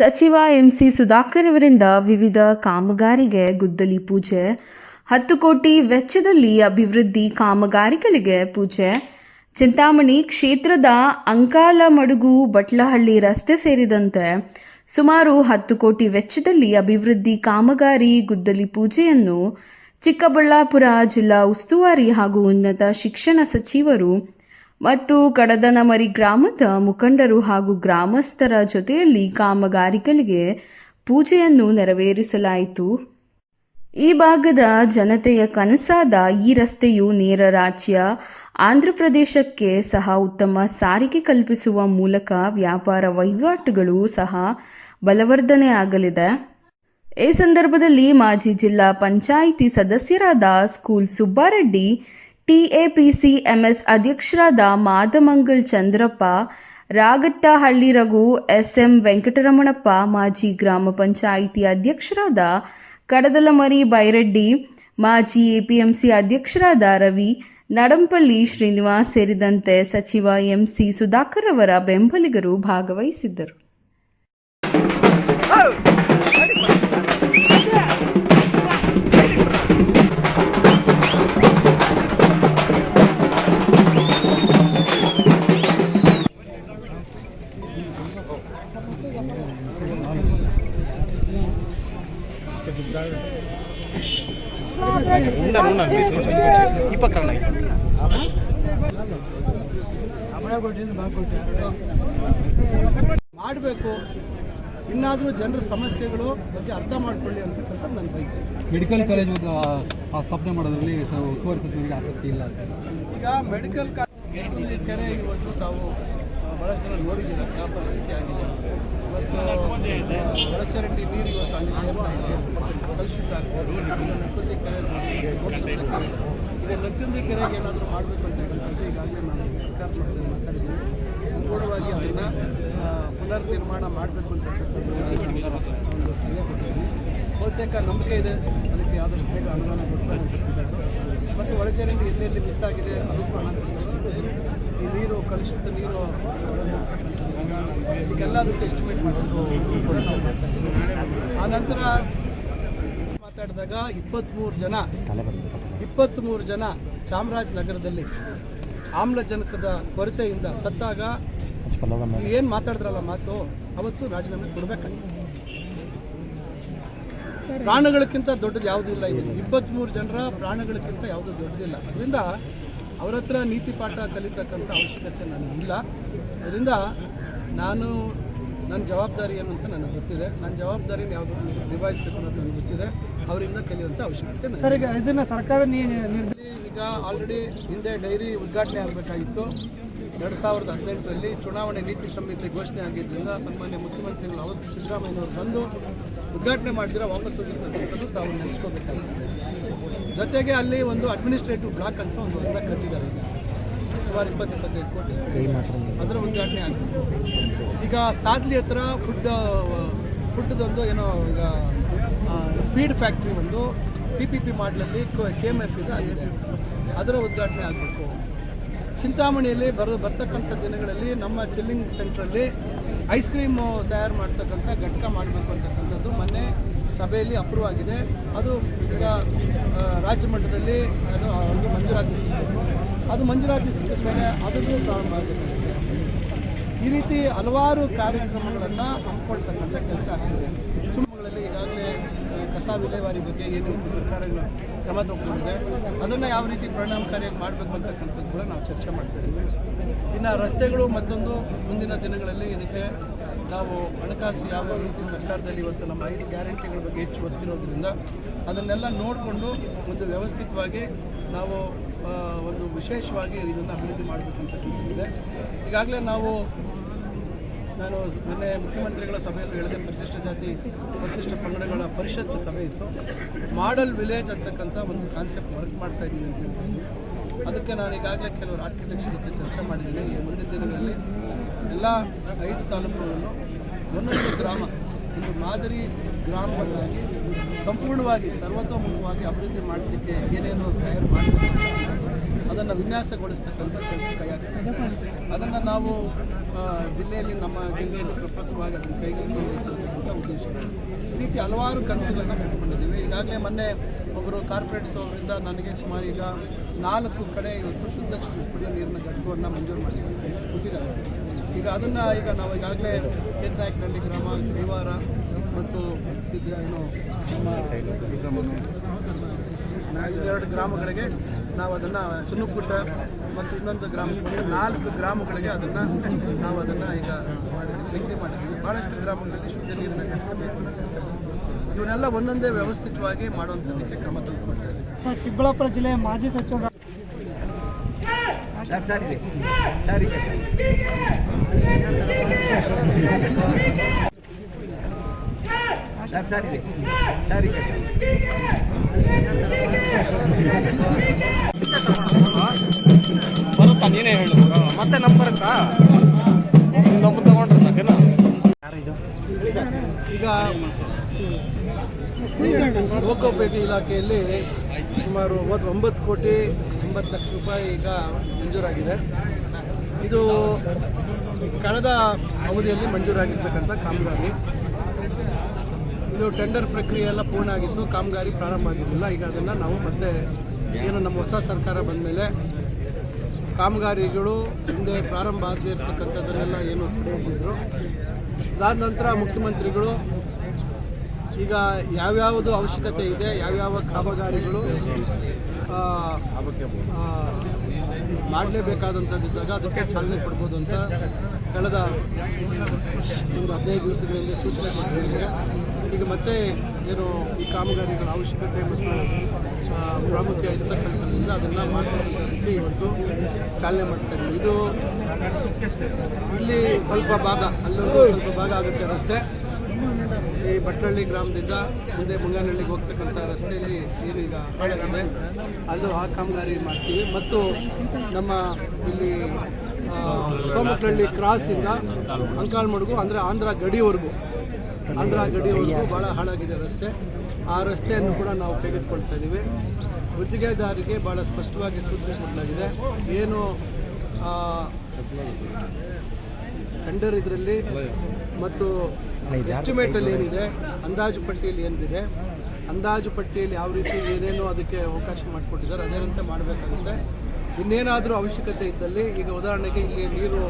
ಸಚಿವ ಎಂಸಿ ಸುಧಾಕರ್ ಅವರಿಂದ ವಿವಿಧ ಕಾಮಗಾರಿಗೆ ಗುದ್ದಲಿ ಪೂಜೆ, ಹತ್ತು ಕೋಟಿ ವೆಚ್ಚದಲ್ಲಿ ಅಭಿವೃದ್ಧಿ ಕಾಮಗಾರಿಗಳಿಗೆ ಪೂಜೆ, ಚಿಂತಾಮಣಿ ಕ್ಷೇತ್ರದ ಅಂಕಾಲ ಅಂಕಾಲಮಡುಗು ಬಟ್ಲಹಳ್ಳಿ ರಸ್ತೆ ಸೇರಿದಂತೆ ಸುಮಾರು ಹತ್ತು ಕೋಟಿ ವೆಚ್ಚದಲ್ಲಿ ಅಭಿವೃದ್ಧಿ ಕಾಮಗಾರಿ ಗುದ್ದಲಿ ಪೂಜೆಯನ್ನು ಚಿಕ್ಕಬಳ್ಳಾಪುರ ಜಿಲ್ಲಾ ಉಸ್ತುವಾರಿ ಹಾಗೂ ಉನ್ನತ ಶಿಕ್ಷಣ ಸಚಿವರು ಮತ್ತು ಕಡದನಮರಿ ಗ್ರಾಮದ ಮುಖಂಡರು ಹಾಗೂ ಗ್ರಾಮಸ್ಥರ ಜೊತೆಯಲ್ಲಿ ಕಾಮಗಾರಿಗಳಿಗೆ ಪೂಜೆಯನ್ನು ನೆರವೇರಿಸಲಾಯಿತು. ಈ ಭಾಗದ ಜನತೆಯ ಕನಸಾದ ಈ ರಸ್ತೆಯು ನೇರ ರಾಜ್ಯ ಆಂಧ್ರಪ್ರದೇಶಕ್ಕೆ ಸಹ ಉತ್ತಮ ಸಾರಿಗೆ ಕಲ್ಪಿಸುವ ಮೂಲಕ ವ್ಯಾಪಾರ ವಹಿವಾಟುಗಳು ಸಹ ಬಲವರ್ಧನೆ ಆಗಲಿದೆ. ಈ ಸಂದರ್ಭದಲ್ಲಿ ಮಾಜಿ ಜಿಲ್ಲಾ ಪಂಚಾಯಿತಿ ಸದಸ್ಯರಾದ ಸ್ಕೂಲ್ ಸುಬ್ಬಾರೆಡ್ಡಿ ಟಿಎಪಿಸಿ ಎಂಎಸ್ ಅಧ್ಯಕ್ಷರಾದ ಮಾದಮಂಗಲ್ ಚಂದ್ರಪ್ಪ, ರಾಗಟ್ಟಹಳ್ಳಿ ರಘು, ಎಸ್ಎಂ ವೆಂಕಟರಮಣಪ್ಪ, ಮಾಜಿ ಗ್ರಾಮ ಪಂಚಾಯಿತಿ ಅಧ್ಯಕ್ಷರಾದ ಕಡದಲಮರಿ ಬೈರೆಡ್ಡಿ, ಮಾಜಿ ಎಪಿಎಂಸಿ ಅಧ್ಯಕ್ಷರಾದ ರವಿ ನಡಂಪಲ್ಲಿ ಶ್ರೀನಿವಾಸ್ ಸೇರಿದಂತೆ ಸಚಿವ ಎಂಸಿ ಸುಧಾಕರ್ ಅವರ ಬೆಂಬಲಿಗರು ಭಾಗವಹಿಸಿದ್ದರು. ಮಾಡಬೇಕು. ಇನ್ನಾದರೂ ಜನರ ಸಮಸ್ಯೆಗಳು ಬಗ್ಗೆ ಅರ್ಥ ಮಾಡ್ಕೊಳ್ಳಿ ಅಂತಕ್ಕಂಥ ನನ್ನ ಬೈಕ್. ಮೆಡಿಕಲ್ ಕಾಲೇಜ್ ಸ್ಥಾಪನೆ ಮಾಡೋದ್ರಲ್ಲಿ ಸ- ಉಸ್ತುವಾರಿ ಸಚಿವರಿಗೆ ಆಸಕ್ತಿ ಇಲ್ಲ ಈಗ ಮೆಡಿಕಲ್ ಕಾಲೇಜ್ ಕೆರೆ ಇವತ್ತು ತಾವು ಆ, ಬಹಳಷ್ಟು ಜನ ನೋಡಿದ್ದೀರ ಯಾವ ಪರಿಸ್ಥಿತಿ ಆಗಿದೆ? ಆ, ಒಳಚರಂಡಿ ನೀರು ಇವತ್ತು ಅಲ್ಲಿ ಸೇರ್ತಾ ಇದೆ ಕಲುಷಿತ ಆಗ್ತದೆ ಈಗ ನಕ್ಕಂದಿ ಕೆರೆ ಈಗ ಕೆರೆಗೆ ಏನಾದರೂ ಮಾಡಬೇಕು ಅಂತಕ್ಕಂಥದ್ದು ಈಗಾಗಲೇ ನಾನು ಸರ್ಕಾರ ಮಾಡಿದ್ರೆ ಮಾತಾಡಿದ್ದೀನಿ. ಸಂಪೂರ್ಣವಾಗಿ ಅದನ್ನು ಪುನರ್ ನಿರ್ಮಾಣ ಮಾಡಬೇಕು ಅಂತಕ್ಕಂಥದ್ದು ಒಂದು ಸಲಹೆ ಕೊಟ್ಟಿದ್ದೀನಿ. ಬಹುತೇಕ ನಂಬಿಕೆ ಇದೆ. ಅದಕ್ಕೆ ಆದಷ್ಟು ಬೇಗ ಅನುದಾನ ಕೊಡ್ತಾರೆ ಅಂತಕ್ಕಂಥದ್ದು ಮತ್ತು ಒಳಚರಂಡಿ ಎಲ್ಲೆಲ್ಲಿ ಮಿಸ್ ಆಗಿದೆ ಅದಕ್ಕೂ ಹಣ ಕೊಡ್ತಾರೆ. ಈ ನೀರು, ಕಲುಷಿತ ನೀರು ಇದಕ್ಕೆಲ್ಲ ಅದಕ್ಕೆ ಎಸ್ಟಿಮೇಟ್ ಆ ನಂತರ ಮಾತಾಡಿದಾಗ ಇಪ್ಪತ್ತ್ಮೂರು ಜನ ಇಪ್ಪತ್ತ್ಮೂರು ಜನ ಚಾಮರಾಜನಗರದಲ್ಲಿ ಆಮ್ಲಜನಕದ ಕೊರತೆಯಿಂದ ಸತ್ತಾಗ ಏನು ಮಾತಾಡಿದ್ರಲ್ಲ ಮಾತು? ಅವತ್ತು ರಾಜೀನಾಮೆ ಕೊಡಬೇಕಾಗಿತ್ತು. ಪ್ರಾಣಗಳಕ್ಕಿಂತ ದೊಡ್ಡದು ಯಾವುದೂ ಇಲ್ಲ ಇವತ್ತು ಇಪ್ಪತ್ತ್ಮೂರು ಜನರ ಪ್ರಾಣಗಳಕ್ಕಿಂತ ಯಾವುದೂ ದೊಡ್ಡದಿಲ್ಲ. ಅದರಿಂದ ಅವ್ರ ಹತ್ರ ನೀತಿ ಪಾಠ ಕಲಿತಕ್ಕಂಥ ಅವಶ್ಯಕತೆ ನನಗಿಲ್ಲ ಅದರಿಂದ ನಾನು ನನ್ನ ಜವಾಬ್ದಾರಿ ಏನು ಅಂತ ನನಗೆ ಗೊತ್ತಿದೆ. ನನ್ನ ಜವಾಬ್ದಾರಿನ ಯಾವುದು ನಿಭಾಯಿಸಬೇಕು ಅನ್ನೋದು ನನಗೆ ಗೊತ್ತಿದೆ. ಅವರಿಂದ ಕಲಿಯುವಂಥ ಅವಶ್ಯಕತೆ ಸರ್ ಈಗ ಇದನ್ನ ಸರ್ಕಾರ ಈಗ ಆಲ್ರೆಡಿ ಹಿಂದೆ ಡೈರಿ ಉದ್ಘಾಟನೆ ಆಗಬೇಕಾಗಿತ್ತು. ಎರಡು ಸಾವಿರದ ಹದಿನೆಂಟರಲ್ಲಿ ಚುನಾವಣೆ ನೀತಿ ಸಂಹಿತೆ ಘೋಷಣೆ ಆಗಿದ್ದರಿಂದ ಸನ್ಮಾನ್ಯ ಮುಖ್ಯಮಂತ್ರಿಗಳು ಅವತ್ತು ಸಿದ್ದರಾಮಯ್ಯನವರು ಬಂದು ಉದ್ಘಾಟನೆ ಮಾಡಿದರೆ ವಾಪಸ್ ಹೋಗಿ ತಾವು ನೆನೆಸ್ಕೋಬೇಕಾಗಿದೆ ಜೊತೆಗೆ ಅಲ್ಲಿ ಒಂದು ಅಡ್ಮಿನಿಸ್ಟ್ರೇಟಿವ್ ಬ್ಲಾಕ್ ಅಂತ ಒಂದು ಹೊಸದಾಗಿ ಕಟ್ಟಿದ್ದಾರೆ. ಸುಮಾರು ಇಪ್ಪತ್ತು ಇಪ್ಪತ್ತೈದು ಕೋಟಿ. ಅದರ ಉದ್ಘಾಟನೆ ಆಗಿದೆ ಈಗ ಸಾದ್ಲಿ ಹತ್ರ ಫುಡ್ ಫುಡ್ದೊಂದು ಏನೋ ಈಗ ಫೀಡ್ ಫ್ಯಾಕ್ಟ್ರಿ ಒಂದು ಪಿ ಪಿ ಪಿ ಮಾಡಲಲ್ಲಿ ಕೆ ಎಂ ಎಫ್ ಇದು ಆಗಿದೆ. ಅದರ ಉದ್ಘಾಟನೆ ಆಗಬೇಕು ಚಿಂತಾಮಣಿಯಲ್ಲಿ ಬರೋ, ಬರ್ತಕ್ಕಂಥ ದಿನಗಳಲ್ಲಿ ನಮ್ಮ ಚಿಲ್ಲಿಂಗ್ ಸೆಂಟ್ರಲ್ಲಿ ಐಸ್ ಕ್ರೀಮು ತಯಾರು ಮಾಡ್ತಕ್ಕಂಥ ಘಟಕ ಮಾಡಬೇಕು ಅಂತಕ್ಕಂಥದ್ದು ಮೊನ್ನೆ ಸಭೆಯಲ್ಲಿ ಅಪ್ರೂವ್ ಆಗಿದೆ. ಅದು ಈಗ ರಾಜ್ಯ ಮಟ್ಟದಲ್ಲಿ ಅದು ಒಂದು ಮಂಜೂರಾತಿ ಸಿಗ್ತದೆ ಅದು ಮಂಜೂರಾತಿ ಸಿಕ್ಕಿದ ಮೇಲೆ ಅದನ್ನು ಪ್ರಾರಂಭ ಆಗಬೇಕಾಗಿದೆ ಈ ರೀತಿ ಹಲವಾರು ಕಾರ್ಯಕ್ರಮಗಳನ್ನು ಹಮ್ಮಿಕೊಳ್ತಕ್ಕಂಥ ಕೆಲಸ ಆಗ್ತಿದೆ. ಸುಮ್ಮಗಳಲ್ಲಿ ಈಗಾಗಲೇ ಕಸ ವಿಲೇವಾರಿ ಬಗ್ಗೆ ಏನು ರೀತಿ ಸರ್ಕಾರಗಳು ಕ್ರಮ ತಗೊಂಡಿದೆ. ಅದನ್ನು ಯಾವ ರೀತಿ ಪರಿಣಾಮಕಾರಿಯಾಗಿ ಮಾಡಬೇಕು ಅಂತಕ್ಕಂಥದ್ದು ಕೂಡ ನಾವು ಚರ್ಚೆ ಮಾಡ್ತಾ ಇದ್ದೀವಿ. ಇನ್ನು ರಸ್ತೆಗಳು ಮತ್ತೊಂದು ಮುಂದಿನ ದಿನಗಳಲ್ಲಿ ಇದಕ್ಕೆ ನಾವು ಹಣಕಾಸು ಯಾವ ರೀತಿ ಸರ್ಕಾರದಲ್ಲಿ ಇವತ್ತು ನಮ್ಮ ಐದು ಗ್ಯಾರಂಟಿಗಳ ಬಗ್ಗೆ ಹೆಚ್ಚು ಒತ್ತಿರೋದ್ರಿಂದ ಅದನ್ನೆಲ್ಲ ನೋಡಿಕೊಂಡು ಒಂದು ವ್ಯವಸ್ಥಿತವಾಗಿ ನಾವು ಒಂದು ವಿಶೇಷವಾಗಿ ಇದನ್ನು ಅಭಿವೃದ್ಧಿ ಮಾಡಬೇಕಂತಕ್ಕಂಥದ್ದಿದೆ ಈಗಾಗಲೇ ನಾವು, ನಾನು ನಿನ್ನೆ ಮುಖ್ಯಮಂತ್ರಿಗಳ ಸಭೆಯಲ್ಲಿ ಹೇಳಿದೆ, ಪರಿಶಿಷ್ಟ ಜಾತಿ, ಪರಿಶಿಷ್ಟ ಪಂಗಡಗಳ ಪರಿಷತ್ ಸಭೆ ಇತ್ತು. ಮಾಡಲ್ ವಿಲೇಜ್ ಅಂತಕ್ಕಂಥ ಒಂದು ಕಾನ್ಸೆಪ್ಟ್ ವರ್ಕ್ ಮಾಡ್ತಾ ಇದ್ದೀನಿ ಅಂತ ಹೇಳ್ತೀನಿ ಅದಕ್ಕೆ ನಾನು ಈಗಾಗಲೇ ಕೆಲವರು ಆರ್ಕಿಟೆಕ್ಚರ್ ಜೊತೆ ಚರ್ಚೆ ಮಾಡಿದ್ದೀನಿ. ಮುಂದಿನ ದಿನಗಳಲ್ಲಿ ಎಲ್ಲ ಐದು ತಾಲೂಕುಗಳನ್ನು ಒಂದೊಂದು ಗ್ರಾಮ, ಒಂದು ಮಾದರಿ ಗ್ರಾಮವನ್ನಾಗಿ ಸಂಪೂರ್ಣವಾಗಿ, ಸರ್ವತೋಮುಖವಾಗಿ ಅಭಿವೃದ್ಧಿ ಮಾಡಲಿಕ್ಕೆ ಏನೇನು ತಯಾರು ಮಾಡಬೇಕು ಅದನ್ನು ವಿನ್ಯಾಸಗೊಳಿಸ್ತಕ್ಕಂಥ ಕೆಲಸ ಕೈಯಾಗ್ತದೆ. ಅದನ್ನು ನಾವು ಜಿಲ್ಲೆಯಲ್ಲಿ ನಮ್ಮ ಜಿಲ್ಲೆಯಲ್ಲಿ ಪ್ರಪ್ರಥಮವಾಗಿ ಅದನ್ನು ಅಂತ ಉದ್ದೇಶ ಈ ರೀತಿ ಹಲವಾರು ಕನಸುಗಳನ್ನು ಕಟ್ಟಿಕೊಂಡಿದ್ದೀವಿ ಈಗಾಗಲೇ ಮೊನ್ನೆ ಒಬ್ಬರು ಕಾರ್ಪೊರೇಟ್ಸ್ ಅವರಿಂದ ನನಗೆ ಸುಮಾರು ಈಗ ನಾಲ್ಕು ಕಡೆ ಇವತ್ತು ಶುದ್ಧ ಕುಡಿಯೋ ನೀರಿನ ಘಟಕವನ್ನು ಮಂಜೂರು ಮಾಡಿದ್ದಾರೆ. ಕೊಟ್ಟಿದ್ದಾರೆ. ಈಗ ಅದನ್ನು ಈಗ ನಾವು ಈಗಾಗಲೇ ಕೇತ್ನಾಯಕನಹಳ್ಳಿ ಗ್ರಾಮ, ಕೈವಾರ ಮತ್ತು ಸಿದ್ಧ ಏನು ಇನ್ನೆರಡು ಗ್ರಾಮಗಳಿಗೆ ನಾವು ಅದನ್ನು ಸುಣ್ಣಪುಟ್ಟ ಮತ್ತು ಇನ್ನೊಂದು ಗ್ರಾಮ ನಾಲ್ಕು ಗ್ರಾಮಗಳಿಗೆ ಅದನ್ನು ನಾವು ಅದನ್ನು ಈಗ ಮಾಡಿದ್ವಿ ವ್ಯಕ್ತಿ ಮಾಡಿದ್ವಿ ಭಾಳಷ್ಟು ಗ್ರಾಮಗಳಲ್ಲಿ ಶುದ್ಧ ನೀರಿನ ಘಟಕ ಬೇಕು ಅಂತ ಹೇಳ್ತಾ ಇದ್ದೀವಿ. ಇವನ್ನೆಲ್ಲ ಒಂದೊಂದೇ ವ್ಯವಸ್ಥಿತವಾಗಿ ಮಾಡುವಂಥದ್ದಕ್ಕೆ ಕ್ರಮ ತೆಗೆದುಕೊಳ್ತಾ ಇದ್ದೀವಿ. ಚಿಕ್ಕಬಳ್ಳಾಪುರ ಜಿಲ್ಲೆ ಮಾಜಿ ಸಚಿವ ಬರುತ್ತಾ ಇಲಾಖೆಯಲ್ಲಿ ಸುಮಾರು ಒಂಬತ್ತು ಒಂಬತ್ತು ಕೋಟಿ ಎಂಬತ್ತು ಲಕ್ಷ ರೂಪಾಯಿ ಈಗ ಮಂಜೂರಾಗಿದೆ. ಇದು ಕಳೆದ ಅವಧಿಯಲ್ಲಿ ಮಂಜೂರಾಗಿರ್ತಕ್ಕಂಥ ಕಾಮಗಾರಿ. ಇದು ಟೆಂಡರ್ ಪ್ರಕ್ರಿಯೆ ಎಲ್ಲ ಪೂರ್ಣ ಆಗಿತ್ತು ಕಾಮಗಾರಿ ಪ್ರಾರಂಭ ಆಗಿರಲಿಲ್ಲ. ಈಗ ಅದನ್ನು ನಾವು ಮತ್ತೆ ಏನು ನಮ್ಮ ಹೊಸ ಸರ್ಕಾರ ಬಂದ ಮೇಲೆ ಕಾಮಗಾರಿಗಳು ಹಿಂದೆ ಪ್ರಾರಂಭ ಆಗದೇ ಇರತಕ್ಕಂಥದ್ದನ್ನೆಲ್ಲ ಏನು ತಡೆ ಹಿಡಿದಿದ್ರು ಅದಾದ ನಂತರ ಮುಖ್ಯಮಂತ್ರಿಗಳು ಈಗ ಯಾವ್ಯಾವುದು ಅವಶ್ಯಕತೆ ಇದೆ, ಯಾವ್ಯಾವ ಕಾಮಗಾರಿಗಳು ಮಾಡಲೇಬೇಕಾದಂಥದ್ದಿದ್ದಾಗ ಅದಕ್ಕೆ ಚಾಲನೆ ಕೊಡ್ಬೋದು ಅಂತ ಕಳೆದ ಒಂದು ಹದಿನೈದು ದಿವಸಗಳಿಂದ ಸೂಚನೆ ಕೊಟ್ಟಿದ್ದಾರೆ. ಈಗ ಮತ್ತೆ ಏನು ಈ ಕಾಮಗಾರಿಗಳ ಅವಶ್ಯಕತೆ ಮತ್ತು ಪ್ರಾಮುಖ್ಯ ಇರತಕ್ಕಂಥದ್ರಿಂದ ಅದನ್ನು ಮಾಡ್ತಕ್ಕಂಥದ್ದಕ್ಕೆ ಇವತ್ತು ಚಾಲನೆ ಮಾಡ್ತಾ ಇದ್ದೀವಿ ಇದು ಇಲ್ಲಿ ಸ್ವಲ್ಪ ಭಾಗ ಅಲ್ಲೂ ಸ್ವಲ್ಪ ಭಾಗ ಆಗುತ್ತೆ ರಸ್ತೆ. ಈ ಭಟ್ನಳ್ಳಿ ಗ್ರಾಮದಿಂದ ಮುಂದೆ ಮುಂಗಾನಹಳ್ಳಿಗೆ ಹೋಗ್ತಕ್ಕಂಥ ರಸ್ತೆಯಲ್ಲಿ ಏನೀಗ ಹಾಳಾಗಿದೆ. ಅದು ಆ ಕಾಮಗಾರಿ ಮಾಡ್ತೀವಿ. ಮತ್ತು ನಮ್ಮ ಇಲ್ಲಿ ಆ, ಕ್ರಾಸಿಂದ ಅಂಕಾಳ್ಮಡ್ಗು ಅಂದರೆ ಆಂಧ್ರ ಗಡಿವರೆಗೂ ಆಂಧ್ರ ಗಡಿವರೆಗೂ ಭಾಳ ಹಾಳಾಗಿದೆ ರಸ್ತೆ. ಆ ರಸ್ತೆಯನ್ನು ಕೂಡ ನಾವು ತೆಗೆದುಕೊಳ್ತಾ ಇದ್ದೀವಿ. ಗುತ್ತಿಗೆದಾರಿಗೆ ಭಾಳ ಸ್ಪಷ್ಟವಾಗಿ ಸೂಚನೆ ಕೊಡಲಾಗಿದೆ. ಏನು ಟೆಂಡರ್ ಇದರಲ್ಲಿ ಮತ್ತು ಎಸ್ಟಿಮೇಟಲ್ಲಿ ಏನಿದೆ? ಅಂದಾಜು ಪಟ್ಟಿಯಲ್ಲಿ ಏನಿದೆ? ಅಂದಾಜು ಪಟ್ಟಿಯಲ್ಲಿ ಯಾವ ರೀತಿ ಏನೇನು ಅದಕ್ಕೆ ಅವಕಾಶ ಮಾಡಿಕೊಟ್ಟಿದ್ದಾರೆ ಅದೇನಂತೆ ಮಾಡಬೇಕಾಗುತ್ತೆ? ಇನ್ನೇನಾದರೂ ಅವಶ್ಯಕತೆ ಇದ್ದಲ್ಲಿ ಈಗ ಉದಾಹರಣೆಗೆ ಇಲ್ಲಿ ನೀರು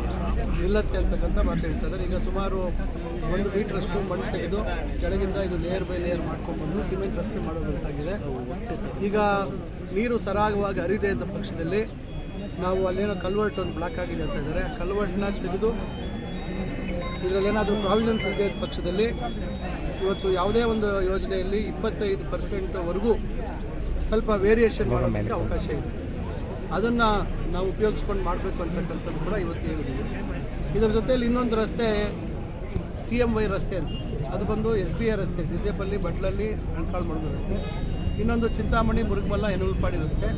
ನಿಲ್ಲತ್ತೆ ಅಂತಕ್ಕಂಥ ಮಾತು ಹೇಳ್ತಾಯಿದ್ದಾರೆ ಈಗ ಸುಮಾರು ಒಂದು ಮೀಟ್ರಷ್ಟು ಮಣ್ಣು ತೆಗೆದು ಕೆಳಗಿಂದ ಇದು ಲೇಯರ್ ಬೈ ಲೇಯರ್ ಮಾಡ್ಕೊಂಡು ಬಂದು ಸಿಮೆಂಟ್ ರಸ್ತೆ ಮಾಡೋದಂತಾಗಿದೆ. ಈಗ ನೀರು ಸರಾಗವಾಗಿ ಹರಿದೇ ಇದ್ದ ಪಕ್ಷದಲ್ಲಿ ನಾವು ಅಲ್ಲೇನೋ ಕಲ್ವರ್ಟ್ ಒಂದು ಬ್ಲಾಕ್ ಆಗಿದೆ ಅಂತ ಇದ್ದಾರೆ. ಕಲ್ವರ್ಟ್ನ ತೆಗೆದು ಇದರಲ್ಲಿ ಏನಾದರೂ ಪ್ರಾವಿಷನ್ಸ್ ಇದೆ ಇದ್ದ ಪಕ್ಷದಲ್ಲಿ? ಇವತ್ತು ಯಾವುದೇ ಒಂದು ಯೋಜನೆಯಲ್ಲಿ ಇಪ್ಪತ್ತೈದು ಪರ್ಸೆಂಟ್ವರೆಗೂ ಸ್ವಲ್ಪ ವೇರಿಯೇಷನ್ ಮಾಡೋದಕ್ಕೆ ಅವಕಾಶ ಇದೆ. ಅದನ್ನು ನಾವು ಉಪಯೋಗಿಸ್ಕೊಂಡು ಮಾಡಬೇಕು ಅಂತಕ್ಕಂಥದ್ದು ಕೂಡ ಇವತ್ತು ಹೇಳಿದ್ದೀವಿ. ಇದರ ಜೊತೆಯಲ್ಲಿ ಇನ್ನೊಂದು ರಸ್ತೆ ಸಿ ಎಂ ವೈ ರಸ್ತೆ ಅಂತ. ಅದು ಬಂದು ಎಸ್ ಬಿ ಐ ರಸ್ತೆ ಸಿದ್ದೇಪಲ್ಲಿ ಬಟ್ಲಲ್ಲಿ ಅಣ್ಕಾಳು ಮಡುಗು ರಸ್ತೆ. ಇನ್ನೊಂದು ಚಿಂತಾಮಣಿ ಮುರುಗಮಲ್ಲ ಎನಗುಲ್ಪಾಡಿ ರಸ್ತೆ.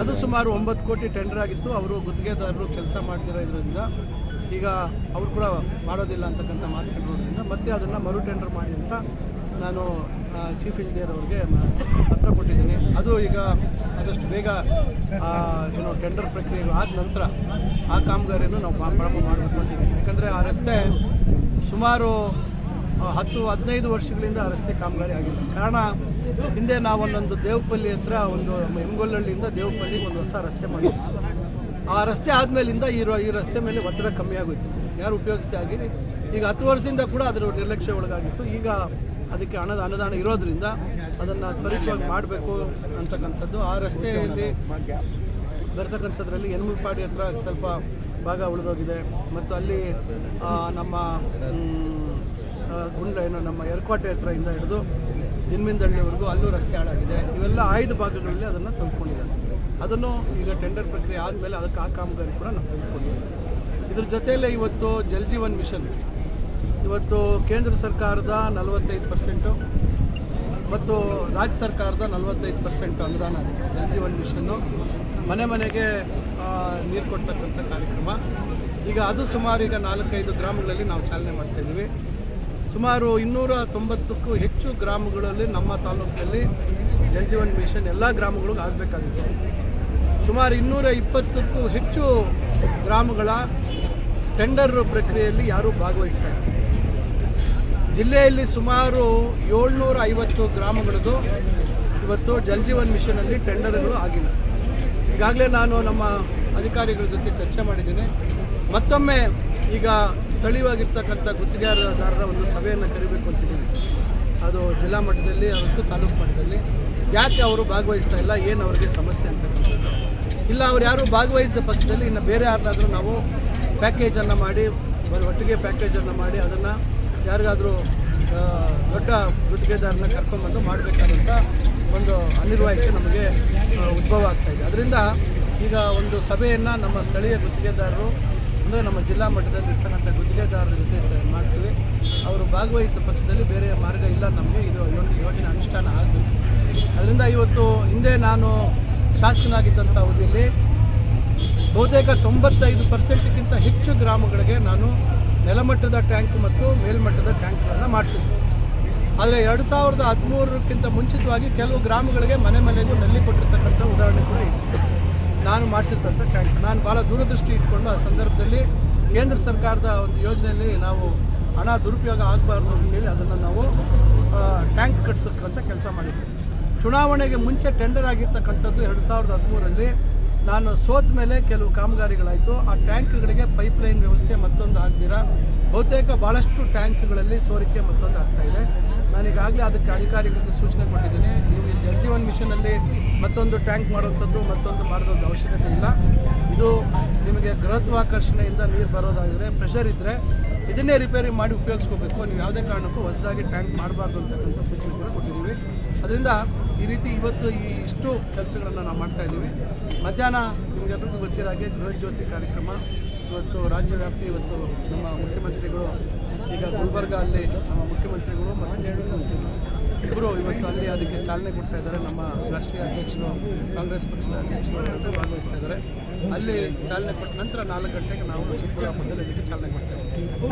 ಅದು ಸುಮಾರು ಒಂಬತ್ತು ಕೋಟಿ ಟೆಂಡರ್ ಆಗಿತ್ತು. ಅವರು ಗುತ್ತಿಗೆದಾರರು ಕೆಲಸ ಮಾಡ್ತಿರೋ ಇದರಿಂದ ಈಗ ಅವರು ಕೂಡ ಮಾಡೋದಿಲ್ಲ ಅಂತಕ್ಕಂಥ ಮಾತುಗಳಿರೋದ್ರಿಂದ ಮತ್ತೆ ಅದನ್ನು ಮರು ಟೆಂಡರ್ ಮಾಡಿ ಅಂತ ನಾನು ಚೀಫ್ ಇಂಜಿನಿಯರ್ ಅವ್ರಿಗೆ ಪತ್ರ ಕೊಟ್ಟಿದ್ದೀನಿ. ಅದು ಈಗ ಆದಷ್ಟು ಬೇಗ ಏನು ಟೆಂಡರ್ ಪ್ರಕ್ರಿಯೆಗಳು ಆದ ನಂತರ ಆ ಕಾಮಗಾರಿಯನ್ನು ನಾವು ಪ್ರಾರಂಭ ಮಾಡಬೇಕು ಅಂತಿದ್ದೀವಿ ಯಾಕಂದರೆ ಆ ರಸ್ತೆ ಸುಮಾರು ಹತ್ತು, ಹದಿನೈದು ವರ್ಷಗಳಿಂದ ಆ ರಸ್ತೆ ಕಾಮಗಾರಿ ಆಗಿದೆ. ಕಾರಣ, ಹಿಂದೆ ನಾವು ಒಂದೊಂದು ದೇವಪಲ್ಲಿ ಹತ್ರ ಒಂದು ಎಮ್ಗೊಲ್ಲಹಳ್ಳಿಯಿಂದ ದೇವಪಲ್ಲಿಗೆ ಒಂದು ಹೊಸ ರಸ್ತೆ ಮಾಡಿದ್ವಿ. ಆ ರಸ್ತೆ ಆದಮೇಲಿಂದ ಈ ಈ ರಸ್ತೆ ಮೇಲೆ ಒತ್ತಡ ಕಮ್ಮಿ ಆಗೋಯ್ತು. ಯಾರು ಉಪಯೋಗಿಸ್ದೆ ಆಗಿ ಈಗ ಹತ್ತು ವರ್ಷದಿಂದ ಕೂಡ ಅದರ ನಿರ್ಲಕ್ಷ್ಯ ಒಳಗಾಗಿತ್ತು. ಈಗ ಅದಕ್ಕೆ ಹಣದ ಅನುದಾನ ಇರೋದ್ರಿಂದ ಅದನ್ನು ತ್ವರಿತವಾಗಿ ಮಾಡಬೇಕು ಅಂತಕ್ಕಂಥದ್ದು. ಆ ರಸ್ತೆಯಲ್ಲಿ ಬರ್ತಕ್ಕಂಥದ್ರಲ್ಲಿ ಪಾಡಿ ಹತ್ರ ಸ್ವಲ್ಪ ಭಾಗ ಉಳಿದೋಗಿದೆ. ಮತ್ತು ಅಲ್ಲಿ ನಮ್ಮ ಗುಂಡ ಏನು, ನಮ್ಮ ಎರ್ಕೋಟೆ ಇಂದ ಹಿಡಿದು ದಿನ್ಮಿಂದಳ್ಳಿವರೆಗೂ ಅಲ್ಲೂ ರಸ್ತೆ ಹಾಳಾಗಿದೆ. ಇವೆಲ್ಲ ಆಯ್ದ ಭಾಗಗಳಲ್ಲಿ ಅದನ್ನು ತಂದ್ಕೊಂಡಿದ್ದಾರೆ ಅದನ್ನು ಈಗ ಟೆಂಡರ್ ಪ್ರಕ್ರಿಯೆ ಆದಮೇಲೆ ಅದಕ್ಕೆ ಆ ಕಾಮಗಾರಿ ಕೂಡ ನಾವು ತೆಗೆದುಕೊಂಡಿದ್ದೀವಿ. ಇದ್ರ ಜೊತೆಯಲ್ಲೇ ಇವತ್ತು ಜಲ್ ಜೀವನ್ ಮಿಷನ್. ಇವತ್ತು ಕೇಂದ್ರ ಸರ್ಕಾರದ ನಲವತ್ತೈದು ಪರ್ಸೆಂಟು ಮತ್ತು ರಾಜ್ಯ ಸರ್ಕಾರದ ನಲವತ್ತೈದು ಪರ್ಸೆಂಟ್ ಅನುದಾನ ಜಲ್ ಜೀವನ್ ಮಿಷನ್ನು ಮನೆ ಮನೆಗೆ ನೀರು ಕೊಡ್ತಕ್ಕಂಥ ಕಾರ್ಯಕ್ರಮ. ಈಗ ಅದು ಸುಮಾರು ಈಗ ನಾಲ್ಕೈದು ಗ್ರಾಮಗಳಲ್ಲಿ ನಾವು ಚಾಲನೆ ಮಾಡ್ತಾಯಿದ್ದೀವಿ ಸುಮಾರು ಇನ್ನೂರ ತೊಂಬತ್ತಕ್ಕೂ ಹೆಚ್ಚು ಗ್ರಾಮಗಳಲ್ಲಿ ನಮ್ಮ ತಾಲೂಕಿನಲ್ಲಿ ಜಲ್ ಜೀವನ್ ಮಿಷನ್ ಎಲ್ಲ ಗ್ರಾಮಗಳಿಗೂ ಆಗಬೇಕಾಗಿತ್ತು. ಸುಮಾರು ಇನ್ನೂರ ಇಪ್ಪತ್ತಕ್ಕೂ ಹೆಚ್ಚು ಗ್ರಾಮಗಳ ಟೆಂಡರ್ ಪ್ರಕ್ರಿಯೆಯಲ್ಲಿ ಯಾರೂ ಭಾಗವಹಿಸ್ತಾ ಇಲ್ಲ. ಜಿಲ್ಲೆಯಲ್ಲಿ ಸುಮಾರು ಏಳ್ನೂರ ಐವತ್ತು ಗ್ರಾಮಗಳದ್ದು ಇವತ್ತು ಜಲ್ ಜೀವನ್ ಮಿಷನಲ್ಲಿ ಟೆಂಡರ್ಗಳು ಆಗಿಲ್ಲ. ಈಗಾಗಲೇ ನಾನು ನಮ್ಮ ಅಧಿಕಾರಿಗಳ ಜೊತೆ ಚರ್ಚೆ ಮಾಡಿದ್ದೇನೆ. ಮತ್ತೊಮ್ಮೆ ಈಗ ಸ್ಥಳೀಯವಾಗಿರ್ತಕ್ಕಂಥ ಗುತ್ತಿಗೆದಾರರ ಒಂದು ಸಭೆಯನ್ನು ಕರಿಬೇಕು ಅಂತಿದ್ದೀನಿ ಅದು ಜಿಲ್ಲಾ ಮಟ್ಟದಲ್ಲಿ, ಅವತ್ತು ತಾಲೂಕು ಮಟ್ಟದಲ್ಲಿ. ಯಾಕೆ ಅವರು ಭಾಗವಹಿಸ್ತಾ ಇಲ್ಲ, ಏನು ಅವರಿಗೆ ಸಮಸ್ಯೆ ಅಂತಕ್ಕಂಥದ್ದು ಇಲ್ಲ, ಅವ್ರು ಯಾರು ಭಾಗವಹಿಸಿದ ಪಕ್ಷದಲ್ಲಿ ಇನ್ನು ಬೇರೆ ಯಾರನ್ನಾದರೂ ನಾವು ಪ್ಯಾಕೇಜನ್ನು ಮಾಡಿ ಒಟ್ಟಿಗೆ ಪ್ಯಾಕೇಜನ್ನು ಮಾಡಿ ಅದನ್ನು ಯಾರಿಗಾದರೂ ದೊಡ್ಡ ಗುತ್ತಿಗೆದಾರನ್ನ ಕರ್ಕೊಂಡ್ಬಂದು ಮಾಡಬೇಕಾದಂಥ ಒಂದು ಅನಿರ್ವಾಯಕ್ಕೆ ನಮಗೆ ಉದ್ಭವ ಆಗ್ತಾ ಇದೆ. ಅದರಿಂದ ಈಗ ಒಂದು ಸಭೆಯನ್ನು ನಮ್ಮ ಸ್ಥಳೀಯ ಗುತ್ತಿಗೆದಾರರು, ಅಂದರೆ ನಮ್ಮ ಜಿಲ್ಲಾ ಮಟ್ಟದಲ್ಲಿ ಇರ್ತಕ್ಕಂಥ ಗುತ್ತಿಗೆದಾರರ ಜೊತೆ ಮಾಡ್ತೀವಿ. ಅವರು ಭಾಗವಹಿಸಿದ ಪಕ್ಷದಲ್ಲಿ ಬೇರೆ ಮಾರ್ಗ ಇಲ್ಲ ನಮಗೆ. ಇದು ಯೋಜನೆ ಅನುಷ್ಠಾನ ಆಗಬೇಕು. ಅದರಿಂದ ಇವತ್ತು ಹಿಂದೆ ನಾನು ಶಾಸಕನಾಗಿದ್ದಂಥ ಅವಧಿಯಲ್ಲಿ ಬಹುತೇಕ ತೊಂಬತ್ತೈದು ಪರ್ಸೆಂಟ್ಗಿಂತ ಹೆಚ್ಚು ಗ್ರಾಮಗಳಿಗೆ ನಾನು ನೆಲಮಟ್ಟದ ಟ್ಯಾಂಕ್ ಮತ್ತು ಮೇಲ್ಮಟ್ಟದ ಟ್ಯಾಂಕ್ಗಳನ್ನು ಮಾಡಿಸಿದ್ದೆ. ಆದರೆ ಎರಡು ಸಾವಿರದ ಹದಿಮೂರಕ್ಕಿಂತ ಮುಂಚಿತವಾಗಿ ಕೆಲವು ಗ್ರಾಮಗಳಿಗೆ ಮನೆ ಮನೆಗೂ ನಲ್ಲಿ ಕೊಟ್ಟಿರ್ತಕ್ಕಂಥ ಉದಾಹರಣೆ ಕೂಡ ಇದೆ. ನಾನು ಮಾಡಿಸಿರ್ತಂಥ ಟ್ಯಾಂಕ್. ನಾನು ಭಾಳ ದೂರದೃಷ್ಟಿ ಇಟ್ಕೊಂಡು ಆ ಸಂದರ್ಭದಲ್ಲಿ ಕೇಂದ್ರ ಸರ್ಕಾರದ ಒಂದು ಯೋಜನೆಯಲ್ಲಿ ನಾವು ಹಣ ದುರುಪಯೋಗ ಆಗಬಾರ್ದು ಅಂತೇಳಿ ಅದನ್ನು ನಾವು ಟ್ಯಾಂಕ್ ಕಟ್ಸಕ್ಕಂಥ ಕೆಲಸ ಮಾಡಿದ್ವಿ ಚುನಾವಣೆಗೆ ಮುಂಚೆ ಟೆಂಡರ್ ಆಗಿರ್ತಕ್ಕಂಥದ್ದು ಎರಡು ಸಾವಿರದ ಹದಿಮೂರರಲ್ಲಿ. ನಾನು ಸೋತ ಮೇಲೆ ಕೆಲವು ಕಾಮಗಾರಿಗಳಾಯಿತು. ಆ ಟ್ಯಾಂಕ್ಗಳಿಗೆ ಪೈಪ್ಲೈನ್ ವ್ಯವಸ್ಥೆ ಮತ್ತೊಂದು ಆಗದಿರ ಬಹುತೇಕ ಭಾಳಷ್ಟು ಟ್ಯಾಂಕ್ಗಳಲ್ಲಿ ಸೋರಿಕೆ ಮತ್ತೊಂದು ಆಗ್ತಾ ಇದೆ. ನಾನೀಗಾಗಲೇ ಅದಕ್ಕೆ ಅಧಿಕಾರಿಗಳಿಗೆ ಸೂಚನೆ ಕೊಟ್ಟಿದ್ದೀನಿ. ನೀವು ಈ ಜಲ್ ಜೀವನ್ ಮಿಷನಲ್ಲಿ ಮತ್ತೊಂದು ಟ್ಯಾಂಕ್ ಮಾಡುವಂಥದ್ದು, ಮತ್ತೊಂದು ಮಾಡೋದೊಂದು ಅವಶ್ಯಕತೆ ಇಲ್ಲ. ಇದು ನಿಮಗೆ ಗೃಹತ್ವಾಕರ್ಷಣೆಯಿಂದ ನೀರು ಬರೋದಾದರೆ ಪ್ರೆಷರ್ ಇದ್ದರೆ ಇದನ್ನೇ ರಿಪೇರಿ ಮಾಡಿ ಉಪಯೋಗಿಸ್ಕೋಬೇಕು. ನೀವು ಯಾವುದೇ ಕಾರಣಕ್ಕೂ ಹೊಸದಾಗಿ ಟ್ಯಾಂಕ್ ಮಾಡಬಾರ್ದು ಅಂತಕ್ಕಂಥ ಸೂಚನೆ ಕೂಡ ಕೊಟ್ಟಿದ್ದೀವಿ. ಅದರಿಂದ ಈ ರೀತಿ ಇವತ್ತು ಈ ಇಷ್ಟು ಕೆಲಸಗಳನ್ನು ನಾವು ಮಾಡ್ತಾ ಇದ್ದೀವಿ. ಮಧ್ಯಾಹ್ನ ನಿಮಗೆಲ್ಲರಿಗೂ ಗೊತ್ತಿರೋ ಹಾಗೆ ಗೃಹ ಜ್ಯೋತಿ ಕಾರ್ಯಕ್ರಮ. ಇವತ್ತು ರಾಜ್ಯ ವ್ಯಾಪ್ತಿ ಇವತ್ತು ನಮ್ಮ ಮುಖ್ಯಮಂತ್ರಿಗಳು, ಈಗ ಗುಲ್ಬರ್ಗ ಅಲ್ಲಿ ನಮ್ಮ ಮುಖ್ಯಮಂತ್ರಿಗಳು ಇಬ್ಬರು ಇವತ್ತು ಅಲ್ಲಿ ಅದಕ್ಕೆ ಚಾಲನೆ ಕೊಡ್ತಾ ಇದ್ದಾರೆ. ನಮ್ಮ ರಾಷ್ಟ್ರೀಯ ಅಧ್ಯಕ್ಷರು, ಕಾಂಗ್ರೆಸ್ ಪಕ್ಷದ ಅಧ್ಯಕ್ಷರು ಭಾಗವಹಿಸ್ತಾ ಇದ್ದಾರೆ. ಅಲ್ಲಿ ಚಾಲನೆ ಕೊಟ್ಟ ನಂತರ ನಾಲ್ಕು ಗಂಟೆಗೆ ನಾವು ಚಿಕ್ಕಬಳ್ಳಾಪುರದಲ್ಲಿ ಅದಕ್ಕೆ ಚಾಲನೆ ಕೊಡ್ತಾ ಇದ್ದೀವಿ.